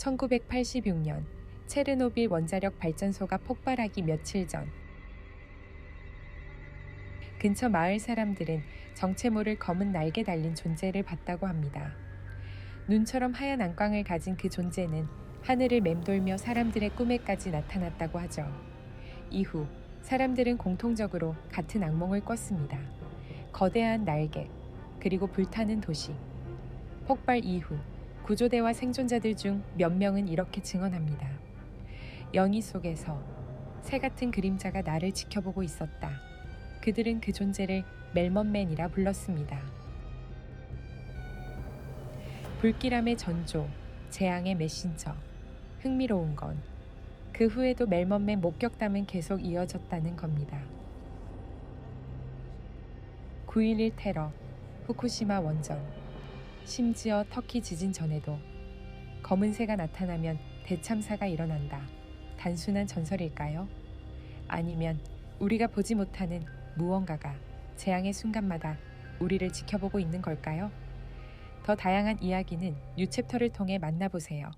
1986년 체르노빌 원자력 발전소가 폭발하기 며칠 전 근처 마을 사람들은 정체 모를 검은 날개 달린 존재를 봤다고 합니다. 눈처럼 하얀 안광을 가진 그 존재는 하늘을 맴돌며 사람들의 꿈에까지 나타났다고 하죠. 이후 사람들은 공통적으로 같은 악몽을 꿨습니다. 거대한 날개, 그리고 불타는 도시. 폭발 이후 구조대와 생존자들 중 몇 명은 이렇게 증언합니다. 영희 속에서 새 같은 그림자가 나를 지켜보고 있었다. 그들은 그 존재를 멜먼맨이라 불렀습니다. 불길함의 전조, 재앙의 메신저. 흥미로운 건 그 후에도 멜먼맨 목격담은 계속 이어졌다는 겁니다. 9.11 테러, 후쿠시마 원전, 심지어 터키 지진 전에도 검은 새가 나타나면 대참사가 일어난다. 단순한 전설일까요? 아니면 우리가 보지 못하는 무언가가 재앙의 순간마다 우리를 지켜보고 있는 걸까요? 더 다양한 이야기는 뉴 챕터를 통해 만나보세요.